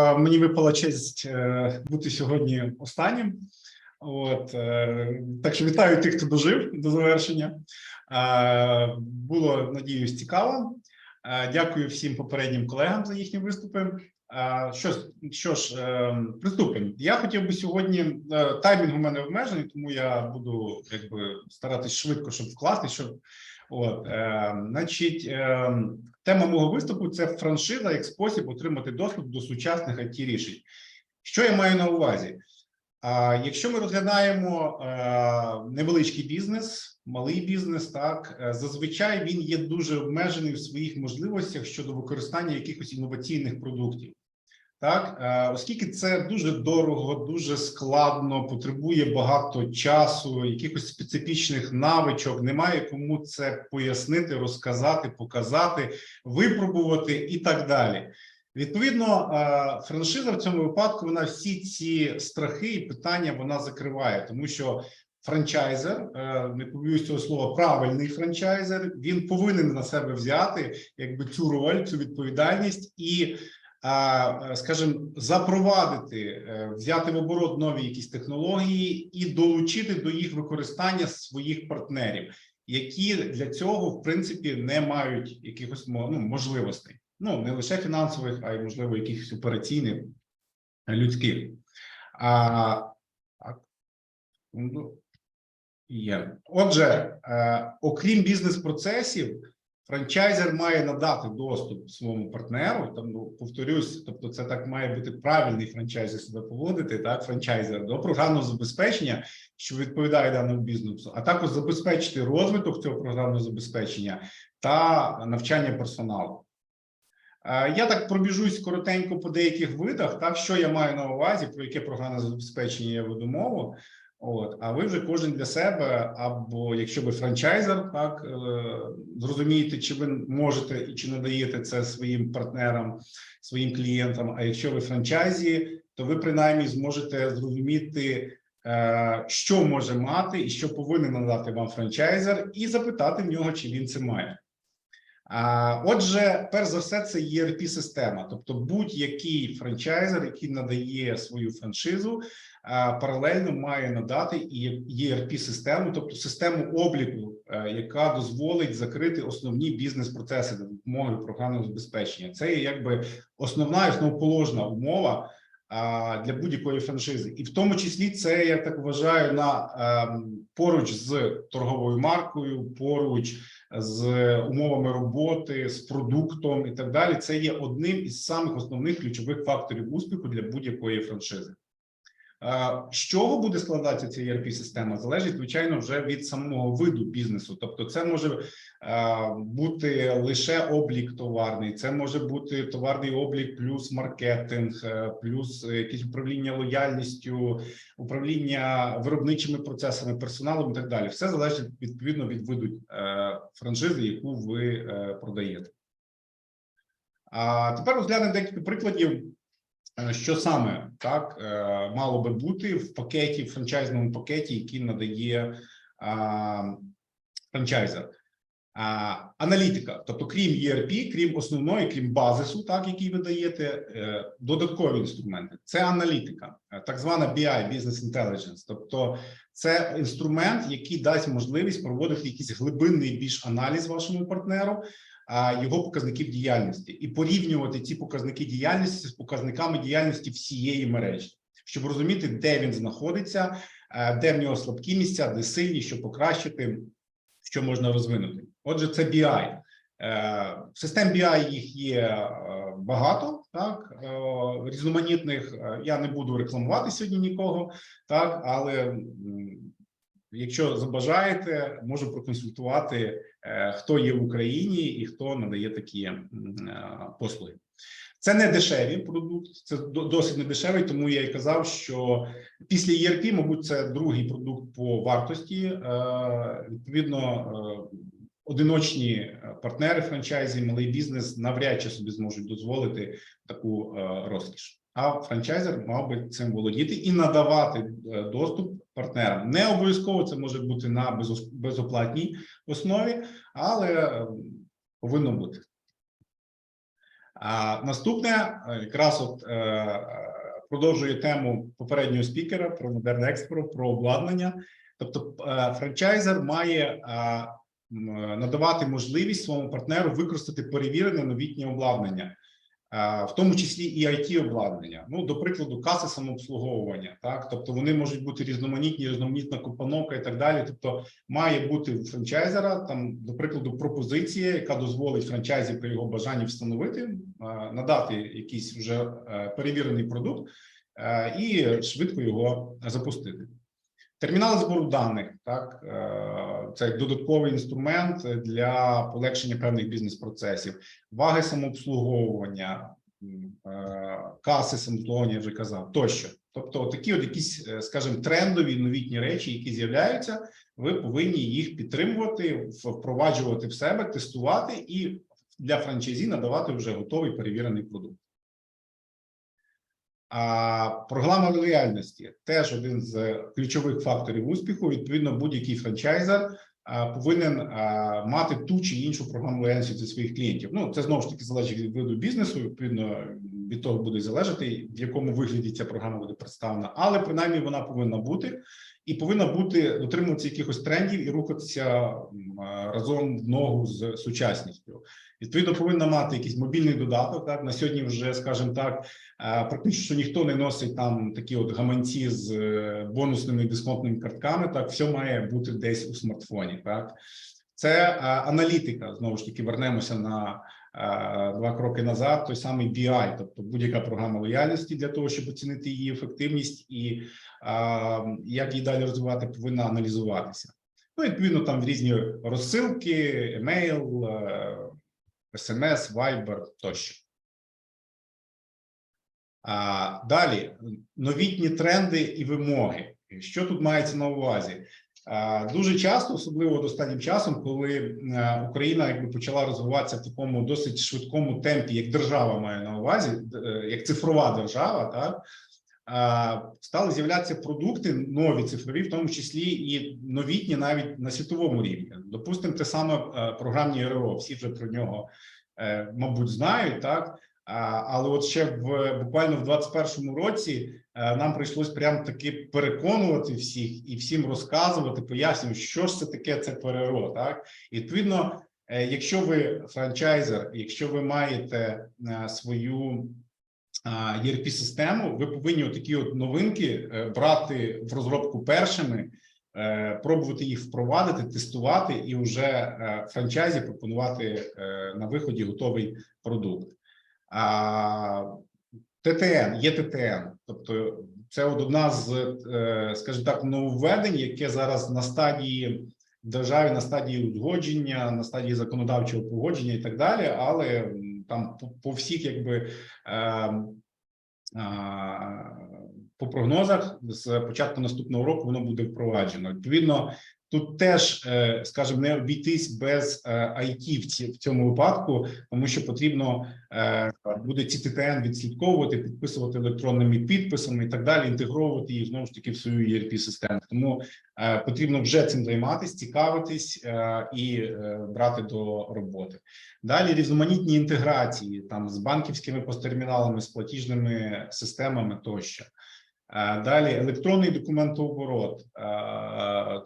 Е, Мені випала честь е, бути сьогодні останнім. От е, так що вітаю тих, хто дожив до завершення. Було надіюсь цікаво. Дякую всім попереднім колегам за їхні виступи. Е, Що ж, що ж, е, приступимо. Я хотів би сьогодні е, таймінг у мене обмежений, тому я буду якби старатись швидко, щоб вкласти. Щоб от е, значить, е, тема мого виступу це франшиза як спосіб отримати доступ до сучасних it рішень. Що я маю на увазі? Якщо ми розглядаємо е, невеличкий бізнес, малий бізнес, так е, зазвичай він є дуже обмежений в своїх можливостях щодо використання якихось інноваційних продуктів. Так, е, оскільки це дуже дорого, дуже складно, потребує багато часу, якихось специфічних навичок, немає кому це пояснити, розказати, показати, випробувати і так далі. Відповідно, е, франшиза в цьому випадку вона всі ці страхи і питання вона закриває, тому що франчайзер, е, не побоюсь цього слова, правильний франчайзер, він повинен на себе взяти якби цю роль, цю відповідальність і, скажімо, запровадити, е, взяти в оборот нові якісь технології і долучити до їх використання своїх партнерів, які для цього в принципі не мають якихось ну, можливостей ну не лише фінансових, а й можливо якихось операційних е, людських. А. Є. Отже, е, окрім бізнес-процесів, франчайзер має надати доступ своєму партнеру. Там ну, повторюсь, тобто, це так має бути правильний франчайзер себе поводити, так, франчайзер до програмного забезпечення, що відповідає даному бізнесу, а також забезпечити розвиток цього програмного забезпечення та навчання персоналу. Е, Я так пробіжусь коротенько по деяких видах. Так, що я маю на увазі, про яке програмне забезпечення я веду мову. От, а ви вже кожен для себе, або якщо ви франчайзер, так е, зрозумієте, чи ви можете і чи надаєте це своїм партнерам, своїм клієнтам. А якщо ви франчайзі, то ви принаймні зможете зрозуміти, е, що може мати і що повинен надати вам франчайзер, і запитати в нього, чи він це має. Отже, перш за все, це erp система тобто будь-який франчайзер, який надає свою франшизу, паралельно має надати і erp систему тобто систему обліку, е, яка дозволить закрити основні бізнес-процеси за допомогою програмного забезпечення. Це є якби основна основоположна умова для будь-якої франшизи, і в тому числі це я так вважаю на ем, поруч з торговою маркою, поруч з умовами роботи, з продуктом і так далі. Це є одним із самих основних ключових факторів успіху для будь-якої франшизи. Е, З чого буде складатися ця erp система залежить звичайно вже від самого виду бізнесу. Тобто, це може е, бути лише облік товарний, це може бути товарний облік, плюс маркетинг, е, плюс якесь управління лояльністю, управління виробничими процесами, персоналом і так далі. Все залежить відповідно від виду франшизи, яку ви продаєте. А тепер розглянемо декілька прикладів. Е, Що саме так е, мало би бути в пакеті, в франчайзному пакеті, який надає франчайзер? А, аналітика, тобто, крім ERP, крім основної, крім базису, так який ви даєте, е, додаткові інструменти. Це аналітика, так звана BI, Business Intelligence. Тобто, це інструмент, який дасть можливість проводити якийсь глибинний більш аналіз вашому партнеру, його показників діяльності і порівнювати ці показники діяльності з показниками діяльності всієї мережі, щоб розуміти, де він знаходиться, е, де в нього слабкі місця, де сильні, що покращити, що можна розвинути. Отже, це BI. Е, Систем BI їх є е, багато, так різноманітних. Я не буду рекламувати сьогодні нікого, так але якщо забажаєте, можу проконсультувати, е, хто є в Україні і хто надає такі е, послуги. Це не дешевий продукт, це досить не дешевий, тому я і казав, що після ERP, мабуть, це другий продукт по вартості. Е, Відповідно, одиночні партнери франчайзі, малий бізнес навряд чи собі зможуть дозволити таку розкіш. А франчайзер мав би цим володіти і надавати е, доступ партнерам. Не обов'язково це може бути на безоплатній основі, але е, повинно бути. А наступне е, якраз от продовжує тему попереднього спікера про модерн експорт, про обладнання. Тобто, франчайзер має надавати можливість своєму партнеру використати перевірене новітнє обладнання, в тому числі і it обладнання. Ну, до прикладу, каси самообслуговування. Так, тобто вони можуть бути різноманітні, різноманітна купоновка і так далі. Тобто, має бути у франчайзера там, до прикладу, пропозиція, яка дозволить франчайзі при його бажанні встановити, надати якийсь вже е, перевірений продукт е, і швидко його запустити. Термінали збору даних, так е, це додатковий інструмент для полегшення певних бізнес-процесів, ваги самообслуговування, е, каси самообслуговування, я вже казав, тощо. Тобто, такі от якісь, е, скажімо, трендові новітні речі, які з'являються, ви повинні їх підтримувати, впроваджувати в себе, тестувати і для франчайзі надавати вже готовий перевірений продукт. А програма лояльності теж один з ключових факторів успіху. Відповідно, будь-який франчайзер повинен мати ту чи іншу програму лояльності для своїх клієнтів. Ну це знову ж таки залежить від виду бізнесу. Відповідно, від того буде залежати, в якому вигляді ця програма буде представлена, але принаймні вона повинна бути і повинна бути дотримуватися якихось трендів і рухатися разом в ногу з сучасністю. Відповідно, повинна мати якийсь мобільний додаток. Так на сьогодні, вже скажімо так, е, практично ніхто не носить там такі от гаманці з е, бонусними дисконтними картками. Так, все має бути десь у смартфоні. Так, це е, аналітика. Знову ж таки, вернемося на е, два кроки назад. Той самий BI, тобто будь-яка програма лояльності для того, щоб оцінити її ефективність і е, як її далі розвивати, повинна аналізуватися. Ну, відповідно, там різні розсилки, емейл. е, SMS, Viber тощо. А, далі новітні тренди і вимоги. Що тут мається на увазі? А, дуже часто, особливо останнім часом, коли Україна якби почала розвиватися в такому досить швидкому темпі, як держава має на увазі, е, як цифрова держава, так стали з'являтися продукти нові цифрові, в тому числі і новітні, навіть на світовому рівні. Допустимо, те саме е, програмні РРО, всі вже про нього, е, мабуть, знають, так. Але от ще в буквально в 21-му році е, нам прийшлось прям таки переконувати всіх і всім розказувати, пояснювати, що ж це таке це ПРРО. Так і відповідно, е, якщо ви франчайзер, якщо ви маєте е, свою erp систему ви повинні такі от новинки брати в розробку першими, пробувати їх впровадити, тестувати і вже франчайзі пропонувати на виході готовий продукт. ТТН є ТТН, тобто це от одна з, е, скажімо так, нововведень, яке зараз на стадії державі, на стадії узгодження, на стадії законодавчого погодження і так далі, але там по, по всіх, якби е, по прогнозах з початку наступного року воно буде впроваджено. Відповідно, тут теж, е, скажімо, не обійтись без е, IT в цьому випадку, тому що потрібно е, буде ці ТТН відслідковувати, підписувати електронними підписами і так далі, інтегровувати їх знову ж таки в свою erp систему. Тому е, потрібно вже цим займатися, цікавитись е, і е, брати до роботи. Далі різноманітні інтеграції там з банківськими посттерміналами, з платіжними системами тощо. Далі електронний документооборот,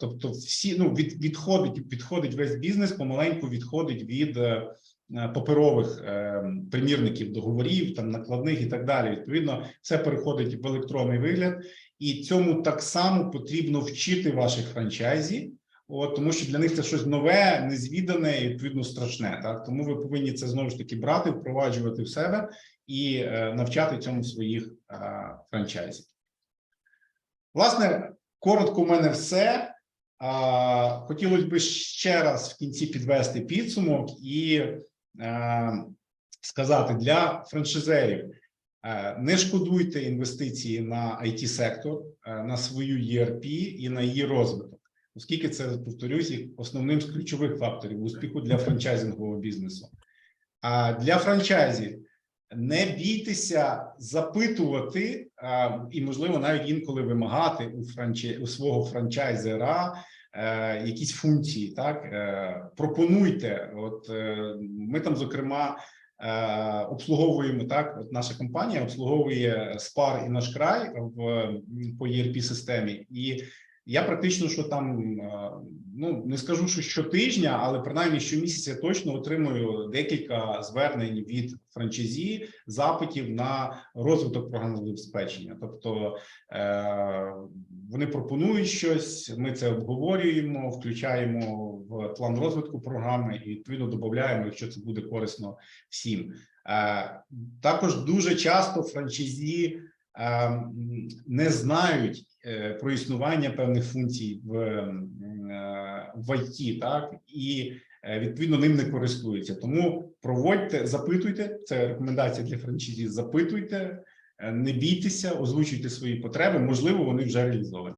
тобто всі ну від відходить, підходить весь бізнес, помаленьку відходить від е, паперових е, примірників договорів, там накладних і так далі. Відповідно, все переходить в електронний вигляд, і цьому так само потрібно вчити ваших франчайзі. От тому, що для них це щось нове, незвідане і відповідно страшне. Так тому ви повинні це знову ж таки брати, впроваджувати в себе і е, навчати цьому своїх франчайзів. Власне, коротко у мене все. Хотілося б ще раз в кінці підвести підсумок і е, сказати для франшизерів: е, не шкодуйте інвестиції на it сектор е, на свою ERP і на її розвиток, оскільки це повторюсь основним з ключових факторів успіху для франчайзингового бізнесу. А для франчайзів не бійтеся запитувати і, можливо, навіть інколи вимагати у франчай... у свого франчайзера е, якісь функції. Так е, пропонуйте. От е, ми там, зокрема, обслуговуємо так. От наша компанія обслуговує СПАР і наш край в по erp системі, і я практично, що там е, ну не скажу, що щотижня, але принаймні щомісяця точно отримую декілька звернень від франчайзі, запитів на розвиток програмного забезпечення. Тобто е, вони пропонують щось, ми це обговорюємо, включаємо в план розвитку програми і відповідно додаємо, якщо це буде корисно всім. Е, також дуже часто франчайзі не знають е, про існування певних функцій в, е, в ІТ, так і е, відповідно ним не користуються. Тому проводьте, запитуйте. Це рекомендація для франшизі. Запитуйте, не бійтеся, озвучуйте свої потреби. Можливо, вони вже реалізовані.